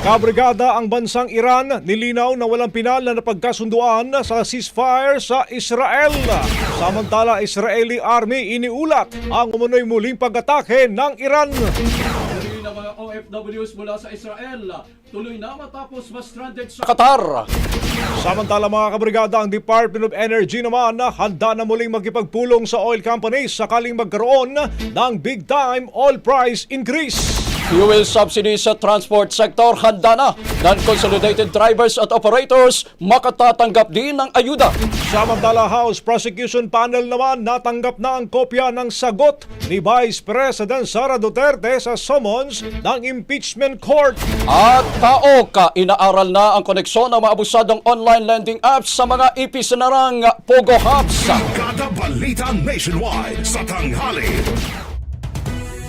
Kabrigada ang bansang Iran nilinaw na walang pinal na napagkasunduan sa ceasefire sa Israel. Samantala, Israeli Army iniulat ang umunoy muling pag-atake ng Iran. Tuloy na mga OFWs mula sa Israel. Tuloy na matapos ma-stranded sa Qatar. Samantala mga kabrigada, ang Department of Energy naman na handa na muling magkipagpulong sa oil companies sakaling magkaroon ng big time oil price increase. Fuel subsidy sa transport sector handa na. Non-consolidated drivers at operators makatatanggap din ng ayuda. Samantala House Prosecution Panel naman natanggap na ang kopya ng sagot ni Vice President Sara Duterte sa summons ng impeachment court. At kaoka, inaaral na ang koneksyon ng mga abusadong online lending apps sa mga ipisinarang Pogo Hubs. Brigada Balita Nationwide sa tanghali.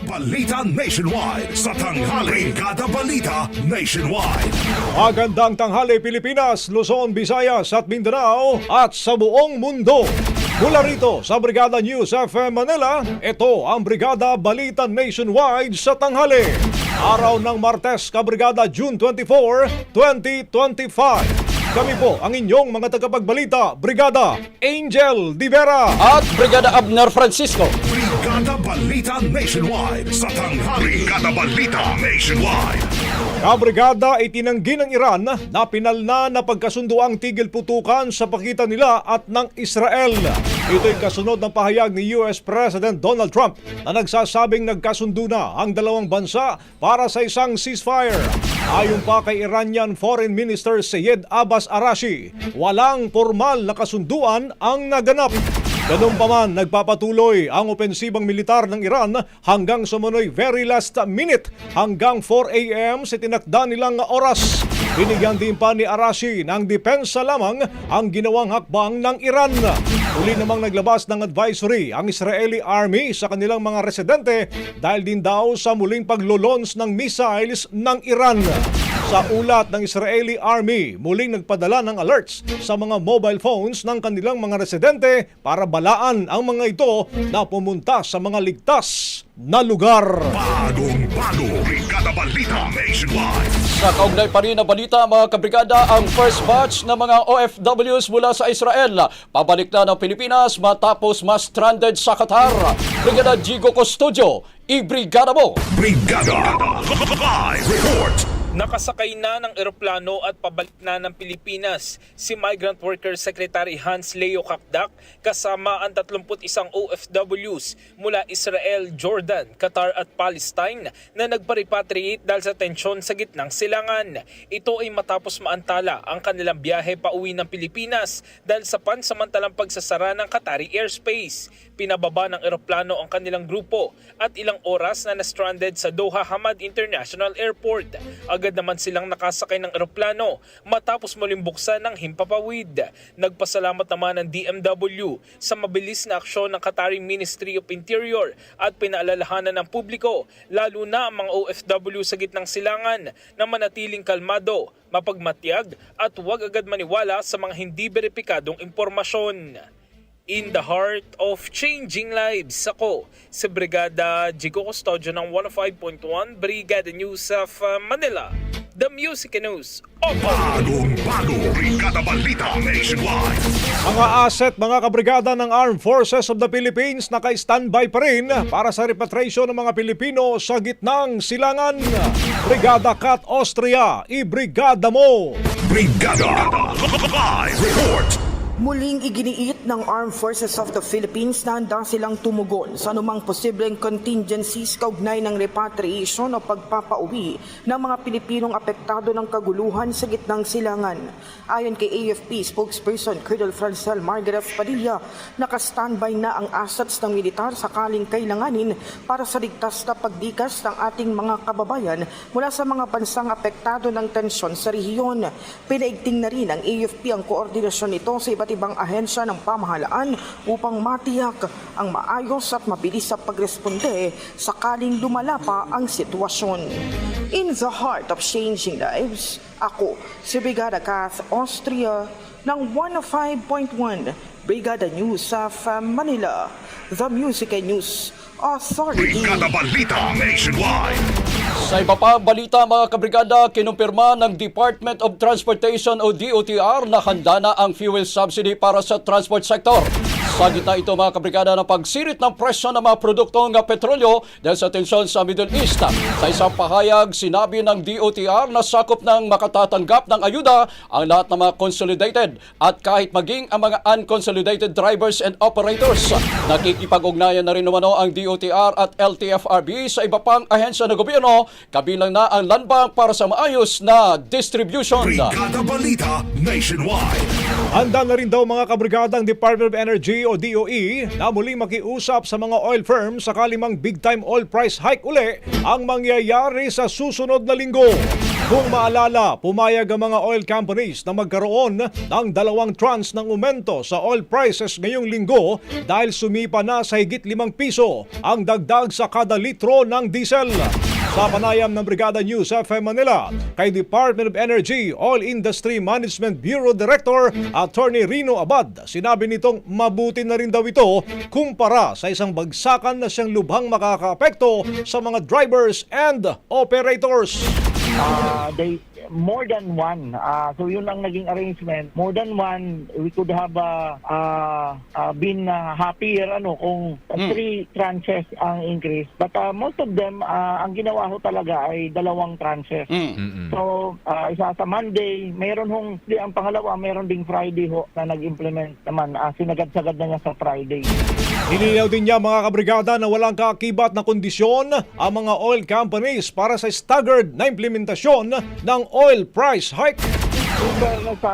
Balita Nationwide sa tanghali. Brigada Balita Nationwide. Magandang tanghali Pilipinas, Luzon, Visayas at Mindanao at sa buong mundo. Mula rito sa Brigada News FM Manila, ito ang Brigada Balita Nationwide sa tanghali. Araw ng Martes, Kabrigada June 24, 2025. Kami po ang inyong mga tagapagbalita, Brigada Angel Divera. At Brigada Abner Francisco. Balita Nationwide sa tanghali. Brigada Balita Nationwide. Kabrigada itinanggi ng Iran na pinal na na pagkasunduang tigil putukan sa pagitan nila at ng Israel. Ito'y kasunod ng pahayag ni US President Donald Trump na nagsasabing nagkasundo na ang dalawang bansa para sa isang ceasefire. Ayon pa kay Iranian Foreign Minister Seyed Abbas Arashi, walang formal na kasunduan ang naganap. Ganun pa man, nagpapatuloy ang opensibang militar ng Iran hanggang sumunoy very last minute hanggang 4 a.m. sa tinakda nilang oras. Binigyan din pa ni Arashi ng depensa lamang ang ginawang hakbang ng Iran. Uli namang naglabas ng advisory ang Israeli Army sa kanilang mga residente dahil din daw sa muling paglulons ng missiles ng Iran. Sa ulat ng Israeli Army, muling nagpadala ng alerts sa mga mobile phones ng kanilang mga residente para balaan ang mga ito na pumunta sa mga ligtas na lugar. Bagong bago, Brigada Balita Nationwide. Sa kaugnay pa rin na balita mga kabrigada, ang first batch ng mga OFWs mula sa Israel pabalik na ng Pilipinas matapos mas stranded sa Qatar. Brigada Jigo Custodio, i-brigada mo! Brigada Live Report. Nakasakay na ng eroplano at pabalik na ng Pilipinas si Migrant Worker Secretary Hans Leo Kakdak kasama ang 31 OFWs mula Israel, Jordan, Qatar at Palestine na nagpa-repatriate dahil sa tensyon sa gitnang silangan. Ito ay matapos maantala ang kanilang biyahe pauwi ng Pilipinas dahil sa pansamantalang pagsasara ng Qatari airspace. Pinababa ng eroplano ang kanilang grupo at ilang oras na na-stranded sa Doha Hamad International Airport. Agad naman silang nakasakay ng eroplano matapos muling buksan ng himpapawid. Nagpasalamat naman ang DMW sa mabilis na aksyon ng Qatari Ministry of Interior at pinaalalahanan ng publiko lalo na ang mga OFW sa gitnang silangan na manatiling kalmado, mapagmatyag at huwag agad maniwala sa mga hindi beripikadong impormasyon. In the heart of changing lives, ako si Brigada Jigo Custodio ng 105.1 Brigada News of uh, Manila. The Music News of Bagong bago, Brigada Balita Nationwide. Mga asset, mga kabrigada ng Armed Forces of the Philippines naka-standby pa rin para sa repatriation ng mga Pilipino sa gitnang silangan. Brigada Kat Austria, i-brigada mo! Brigada Live Report. Muling iginiit ng Armed Forces of the Philippines na handa silang tumugon sa anumang posibleng contingencies kaugnay ng repatriation o pagpapauwi ng mga Pilipinong apektado ng kaguluhan sa gitnang silangan. Ayon kay AFP spokesperson Colonel Francel Margaret Padilla, naka-standby na ang assets ng militar sakaling kailanganin para sa ligtas na pagdikas ng ating mga kababayan mula sa mga bansang apektado ng tensyon sa rehiyon. Pinaigting na rin ng AFP ang koordinasyon nito sa iba't ibang ahensya ng pamahalaan upang matiyak ang maayos at mabilis sa pagresponde sakaling lumala pa ang sitwasyon. In the heart of changing lives, ako si Brigada Kath Austria ng 105.1 Brigada News of Manila, The Music and News Authority. Brigada Balita Nationwide. Sa iba pa balita mga kabrigada, kinumpirma ng Department of Transportation o DOTR na handa na ang fuel subsidy para sa transport sector. Sa gitna ito mga kabrigada ng pagsirit ng presyo ng mga produktong petrolyo dahil sa tensyon sa Middle East. Sa isang pahayag, sinabi ng DOTR na sakop ng makatatanggap ng ayuda ang lahat ng mga consolidated at kahit maging ang mga unconsolidated drivers and operators. Nakikipag-ugnayan na rin umano ang DOTR at LTFRB sa iba pang ahensya ng gobyerno, kabilang na ang landbank para sa maayos na distribution. Brigada Balita Nationwide. Handa na rin daw mga kabrigadang Department of Energy o DOE na muling makiusap sa mga oil firms sakali mang big time oil price hike uli ang mangyayari sa susunod na linggo. Kung maalala, pumayag ang mga oil companies na magkaroon ng dalawang trans ng umento sa oil prices ngayong linggo dahil sumipa na sa higit limang piso ang dagdag sa kada litro ng diesel. Sa panayam ng Brigada News FM Manila kay Department of Energy Oil Industry Management Bureau Director Attorney Rino Abad, sinabi nitong mabuti na rin daw ito kumpara sa isang bagsakan na siyang lubhang makakaapekto sa mga drivers and operators. Uh, they more than one. Uh, so yun ang naging arrangement. More than one, we could have uh, uh, uh, been uh, happier ano kung three tranches ang increase. But uh, most of them, uh, ang ginawa ho talaga ay dalawang tranches. So uh, isa sa Monday, mayroon hong, di, ang pangalawa, mayroon ding Friday ho na nag-implement naman. Uh, sinagad-sagad na niya sa Friday. Nilinaw din niya mga kabrigada na walang kaakibat na kondisyon ang mga oil companies para sa staggered na implementasyon ng oil price hike. In fairness sa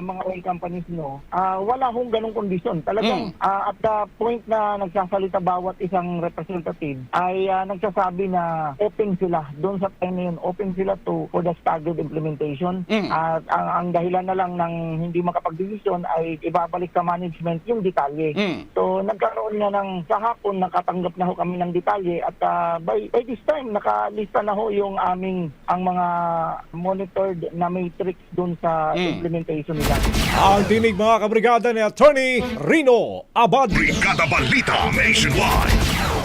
mga oil companies no, ah, wala hong ganong kondisyon. Talagang ah, at the point na nagsasalita bawat isang representative ay ah, nagsasabi na open sila doon sa time na yun, open sila to for the staggered implementation. At ang, ang dahilan na lang ng hindi makapagdesisyon ay ibabalik sa management yung detalye. Mm. So nagkaroon na ng sa hapon nakatanggap na ho kami ng detalye at ah, by, by this time nakalista na ho yung aming ang mga monitored na matrix doon sa implementation nila. Ang tinig mga kabrigada ni Attorney Rino Abad. Brigada Balita Nationwide.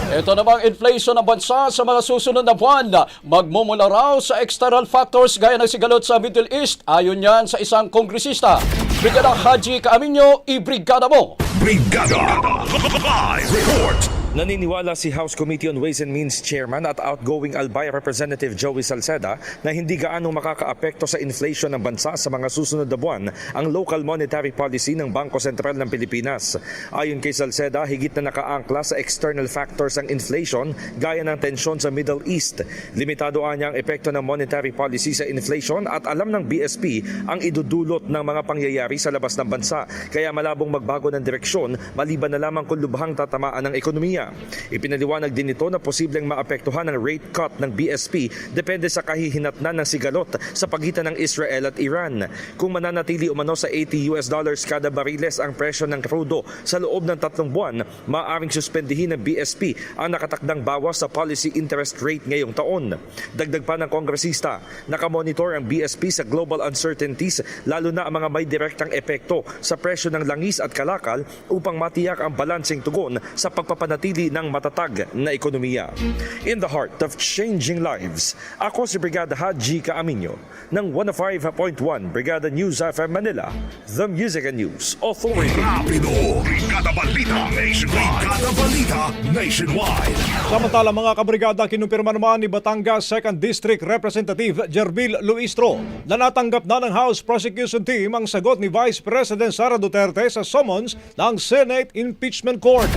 Ito namang inflation ng bansa sa mga susunod na buwan. Magmumula raw sa external factors gaya ng sigalot sa Middle East. Ayon yan sa isang kongresista. Brigada Haji Kaaminyo, ibrigada mo! Brigada Live Report. Naniniwala si House Committee on Ways and Means Chairman at outgoing Albay Representative Joey Salceda na hindi gaano makakaapekto sa inflation ng bansa sa mga susunod na buwan ang local monetary policy ng Bangko Sentral ng Pilipinas. Ayon kay Salceda, higit na nakaangkla sa external factors ang inflation gaya ng tensyon sa Middle East. Limitado anya ang epekto ng monetary policy sa inflation at alam ng BSP ang idudulot ng mga pangyayari sa labas ng bansa. Kaya malabong magbago ng direksyon maliban na lamang kung lubhang tatamaan ng ekonomiya. Ipinaliwanag din ito na posibleng maapektuhan ng rate cut ng BSP depende sa kahihinatnan ng sigalot sa pagitan ng Israel at Iran. Kung mananatili umano sa 80 US dollars kada bariles ang presyo ng krudo sa loob ng tatlong buwan, maaaring suspendihin ng BSP ang nakatakdang bawas sa policy interest rate ngayong taon. Dagdag pa ng kongresista, nakamonitor ang BSP sa global uncertainties lalo na ang mga may direktang epekto sa presyo ng langis at kalakal upang matiyak ang balansing tugon sa pagpapanatili ng matatag na ekonomiya. In the heart of changing lives, ako si Brigada Haji Kaaminyo ng 105.1 Brigada News FM Manila, The Music and News Authority. Rapido. Brigada Balita Nationwide. Brigada Balita Nationwide. Samantala mga kabrigada, kinumpirma naman ni Batangas 2nd District Representative Jervil Luistro na natanggap na ng House Prosecution Team ang sagot ni Vice President Sara Duterte sa summons ng Senate Impeachment Court.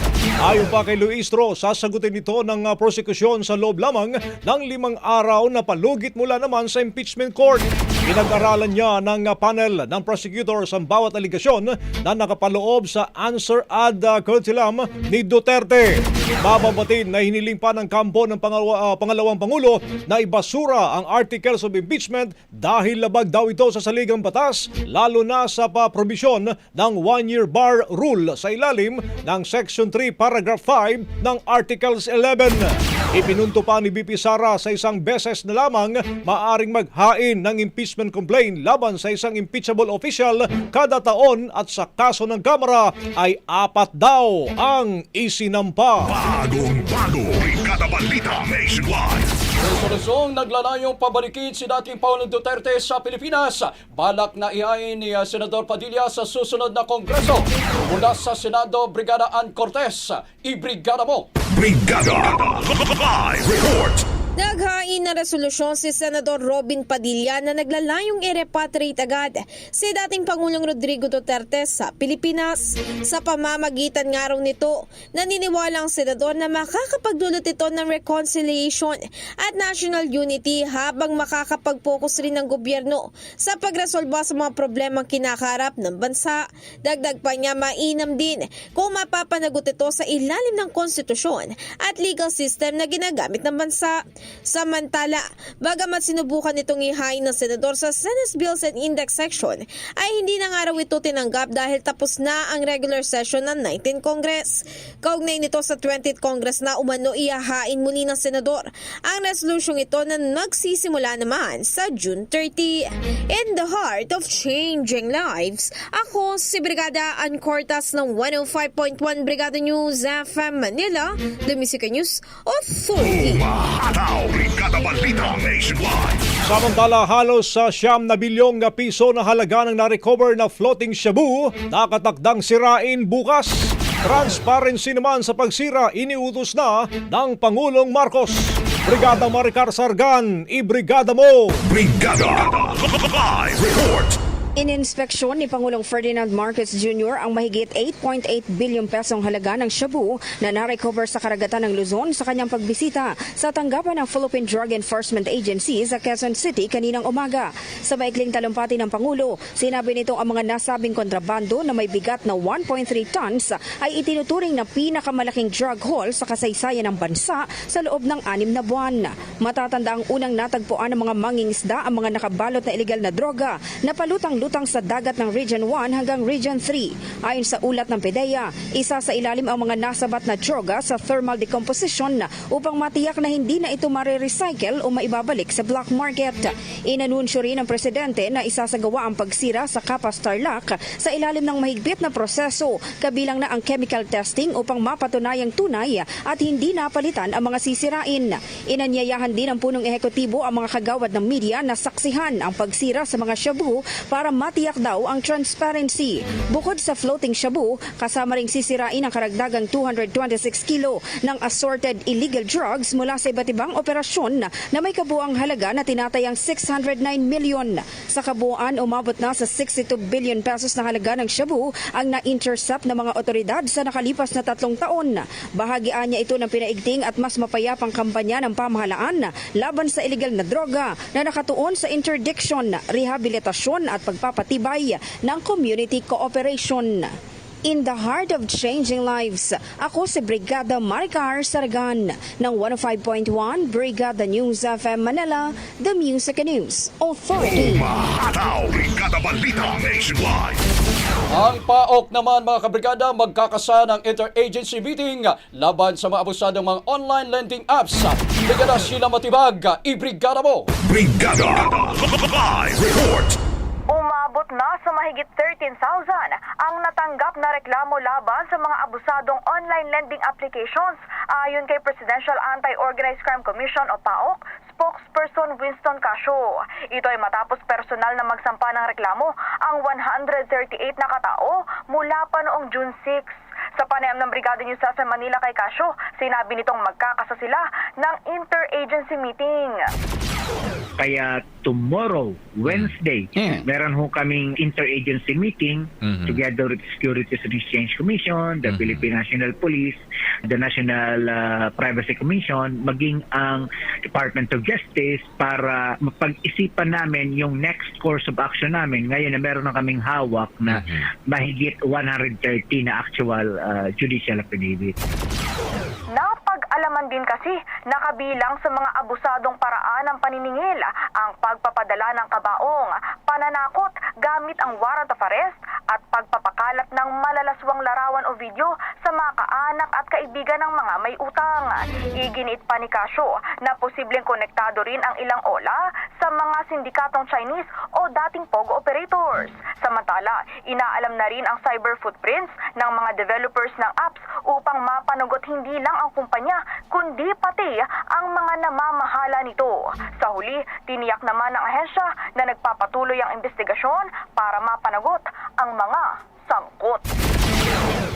Ayon pa kay Luistro, sasagutin ito ng uh, prosekusyon sa loob lamang ng limang araw na palugit mula naman sa Impeachment Court. Pinag-aralan niya ng uh, panel ng prosecutors ang bawat aligasyon na nakapaloob sa answer ad uh, ni Duterte. Bababatin na hiniling pa ng kampo ng pangalawa- uh, pangalawang Pangulo na ibasura ang articles of impeachment dahil labag daw ito sa saligang batas lalo na sa pa-probisyon ng one-year bar rule sa ilalim ng Section 3 Paragraph 5 ng Articles 11. Ipinunto pa ni BP Sara sa isang beses na lamang maaring maghain ng impeachment complaint laban sa isang impeachable official kada taon at sa kaso ng Kamara ay apat daw ang isinampa. Bagong bago. Brigada Balita Nationwide. Resolusyon naglalayong pabalikin si dating Pangulong Duterte sa Pilipinas. Balak na ihain ni uh, Senador Padilla sa susunod na kongreso. Mula sa Senado, Brigada Ann Cortez, ibrigada mo! Brigada Live Report. Naghain na resolusyon si Senador Robin Padilla na naglalayong i-repatriate agad si dating Pangulong Rodrigo Duterte sa Pilipinas. Sa pamamagitan nga raw nito, naniniwala ang senador na makakapagdulot ito ng reconciliation at national unity habang makakapag-focus rin ng gobyerno sa pagresolba sa mga problemang kinakaharap ng bansa. Dagdag pa niya mainam din kung mapapanagot ito sa ilalim ng konstitusyon at legal system na ginagamit ng bansa. Samantala, bagamat sinubukan itong ihain ng senador sa Senate Bills and Index section, ay hindi na nga raw ito tinanggap dahil tapos na ang regular session ng 19 Congress. Kaugnay nito sa 20th Congress na umano ihahain muli ng senador ang resolusyong ito na nagsisimula naman sa June 30. In the heart of changing lives, ako si Brigada Ann Cortas ng 105.1 Brigada News FM Manila, Music News Authority. Umahataw. Brigada Balita Nationwide. Samantala, halos sa siyam na bilyong piso na halaga ng na-recover na floating shabu, nakatakdang sirain bukas. Transparency naman sa pagsira iniutos na ng Pangulong Marcos. Brigada Maricar Sargan, ibrigada mo! Brigada Live Report. Ininspeksyon ni Pangulong Ferdinand Marcos Jr. ang mahigit 8.8 bilyong pesong halaga ng shabu na narecover sa karagatan ng Luzon sa kanyang pagbisita sa tanggapan ng Philippine Drug Enforcement Agency sa Quezon City kaninang umaga. Sa maikling talumpati ng Pangulo, sinabi nito ang mga nasabing kontrabando na may bigat na 1.3 tons ay itinuturing na pinakamalaking drug haul sa kasaysayan ng bansa sa loob ng anim na buwan. Matatanda ang unang natagpuan ng mga mangingisda ang mga nakabalot na ilegal na droga na palutang-lutang sa dagat ng Region 1 hanggang Region 3. Ayon sa ulat ng PDEA, isa sa ilalim ang mga nasabat na droga sa thermal decomposition upang matiyak na hindi na ito mare-recycle o maibabalik sa black market. Inanunsyo rin ng presidente na isasagawa ang pagsira sa Kapas Tarlac sa ilalim ng mahigpit na proseso kabilang na ang chemical testing upang mapatunayang tunay at hindi napalitan ang mga sisirain. Inanyayahan din ng punong ehekutibo ang mga kagawad ng media na saksihan ang pagsira sa mga shabu para matiyak daw ang transparency. Bukod sa floating shabu, kasama ring sisirain ang karagdagang 226 kilo ng assorted illegal drugs mula sa iba't ibang operasyon na may kabuang halaga na tinatayang 609 million. Sa kabuuan, umabot na sa 62 billion pesos na halaga ng shabu ang na-intercept ng mga otoridad sa nakalipas na tatlong taon. Bahagian niya ito ng pinaigting at mas mapayapang kampanya ng pamahalaan laban sa illegal na droga na nakatuon sa interdiction, rehabilitasyon at pagpapatibay ng community cooperation. In the heart of changing lives, ako si Brigada Maricar Saragan ng 105.1 Brigada News FM Manila, The Music News Authority. Umahataw, Brigada Balita Nationwide. Ang PAOK naman mga kabrigada magkakasa ng interagency meeting laban sa mga abusadong mga online lending apps. Brigada Sheila Matibag, ibrigada mo! Brigada Live Report. Na sa mahigit 13,000 ang natanggap na reklamo laban sa mga abusadong online lending applications ayon kay Presidential Anti-Organized Crime Commission o PAOK spokesperson Winston Casio. Ito ay matapos personal na magsampa ng reklamo ang 138 na katao mula pa noong June 6. Sa panayam ng Brigada News sa Manila kay Casio, sinabi nitong magkakasa sila ng interagency meeting. Kaya tomorrow, Wednesday, Mm. meron ho kaming interagency meeting Mhm. together with the Securities and Exchange Commission, the Philippine National Police, the National uh, Privacy Commission, maging ang Department of Justice para mapag-isipan namin yung next course of action namin. Ngayon na meron na kaming hawak na mahigit 130 na actual uh, judicial affidavit. Napag-alaman din kasi na kabilang sa mga abusadong paraan ng paniningil ang pagpapadala ng kabaong, pananakot gamit ang warrant of arrest at pagpapakalat ng malalaswang larawan o video sa mga kaanak at kaibigan ng mga may utang. Iginit pa ni Casio na posibleng konektado rin ang ilang ola sa mga sindikatong Chinese o dating POGO operators. Samantala, inaalam na rin ang cyber footprints ng mga developers ng apps upang mapanugot hindi lang ang kumpanya kundi pati ang mga namamahala nito. Sa huli, tiniyak naman ng ahensya na nagpapatuloy ang investigasyon para mapanagot ang mga sangkot.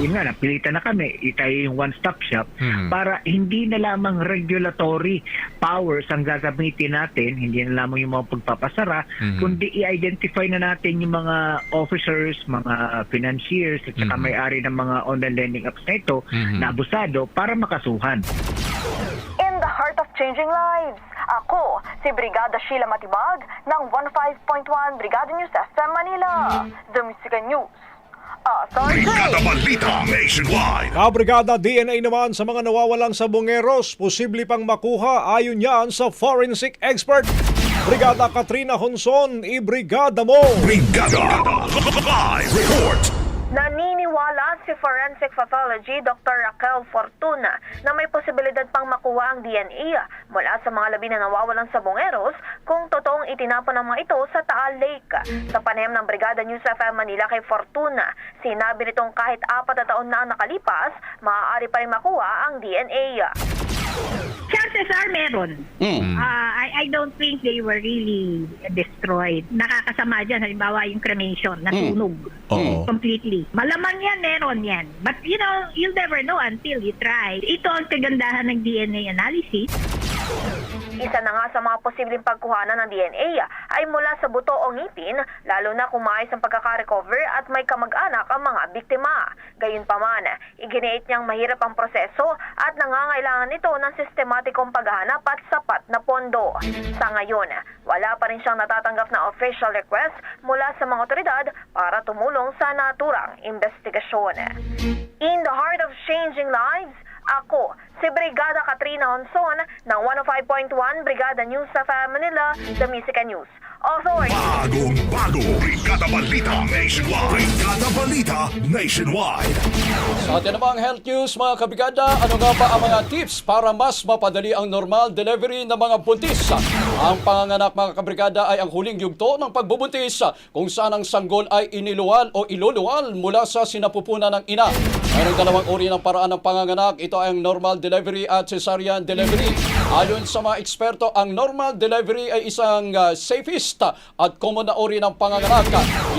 yun nga, napilitan na kami, itayo yung one-stop shop para hindi na lamang regulatory powers ang gagamitin natin, hindi na lamang yung mga pagpapasara, kundi i-identify na natin yung mga officers, mga financiers, at saka may-ari ng mga online lending apps na ito na abusado para makasuhan. In the heart of changing lives, ako si Brigada Sheila Matibag ng 15.1 Brigada News FM Manila. The Music News. Authority. Brigada Balita Nationwide. Kabrigada DNA naman sa mga nawawalang sabongeros, posible pang makuha ayon yan sa forensic expert. Brigada Katrina Honson, ibrigada mo! Brigada Live Report. Naniniwala si forensic pathology Dr. Raquel Fortuna na may posibilidad pang makuha ang DNA mula sa mga labi na nawawalang sabongeros kung totoong itinapon ang mga ito sa Taal Lake. Sa panayam ng Brigada News FM Manila kay Fortuna, sinabi nitong kahit apat na taon na ang nakalipas, maaari pa rin makuha ang DNA. Chances are meron. Mm. Ah, I, I don't think they were really destroyed. Nakakasama dyan, halimbawa yung cremation, nasunog. Oo. Completely. Malamang yan, meron yan. But you know, you'll never know until you try. Ito ang kagandahan ng DNA analysis. Isa na nga sa mga posibleng pagkuhanan ng DNA ay mula sa buto o ngipin, lalo na kung maayos ang pagkakarecover at may kamag-anak ang mga biktima. Gayunpaman, iginiit niyang mahirap ang proseso at nangangailangan nito ng sistematikong paghahanap at sapat na pondo. Sa ngayon, wala pa rin siyang natatanggap na official request mula sa mga otoridad para tumulong sa naturang investigasyon. In the heart of changing lives, ako, si Brigada Katrina Honson ng 105.1 Brigada News sa Manila, The Music and News Authority. Bagong bago, Brigada Balita Nationwide. Brigada Balita Nationwide. Sa atin namang health news mga kabrigada, ano nga ba ang mga tips para mas mapadali ang normal delivery ng mga buntis? Ang panganganak mga kabrigada ay ang huling yugto ng pagbubuntis kung saan ang sanggol ay iniluwal o iluluwal mula sa sinapupunan ng ina. Mayroong dalawang uri ng paraan ng panganganak. Ito ay ang normal delivery at cesarean delivery. Ayon sa mga eksperto, ang normal delivery ay isang uh, safest at common na uri ng panganganak.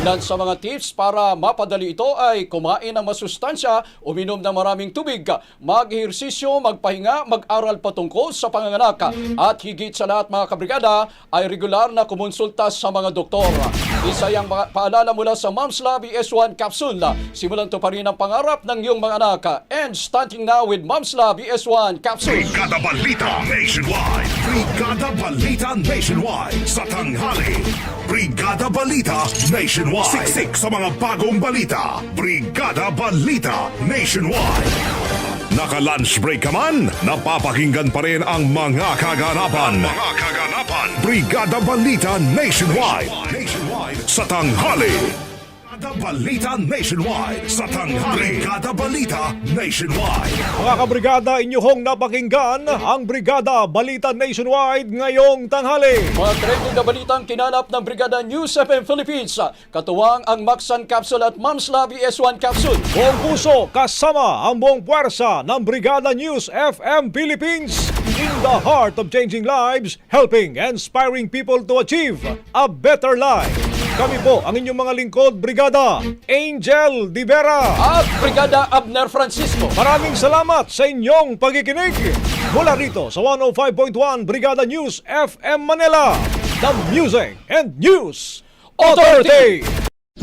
Ilan sa mga tips para mapadali ito ay kumain ng masustansya, uminom ng maraming tubig, mag-ehersisyo, magpahinga, mag-aral patungkol sa panganganak. At higit sa lahat mga kabrigada ay regular na kumonsulta sa mga doktor. Isa yung mga paalala mula sa Mom's Lab ES1 capsule. Simulan to pa rin ang pangarap ng iyong mga anak. And starting now with Mom's Lab ES1 capsule. Brigada Balita Nationwide. Brigada Balita Nationwide. Sa tanghali. Brigada Balita Nationwide. Siksik sa mga bagong balita. Brigada Balita Nationwide. Naka-lunch break ka man, napapakinggan pa rin ang mga kaganapan. mga kaganapan. Brigada Balita Nationwide. Nationwide. Sa tanghali. Brigada Balita Nationwide. Sa tanghali. Brigada Balita Nationwide. Mga kabrigada, inyong napakinggan ang Brigada Balita Nationwide ngayong tanghali. Mga trending na balitang kinalap ng Brigada News FM Philippines. Katuwang ang Maxan Capsule at Mom's Lab ES1 Capsule. Buong puso kasama ang buong puwersa ng Brigada News FM Philippines in the heart of changing lives, helping and inspiring people to achieve a better life. Kami po ang inyong mga lingkod, Brigada Angel Di Vera. At Brigada Abner Francisco. Maraming salamat sa inyong pagkikinig. Mula rito sa 105.1 Brigada News FM Manila, the Music and News Authority.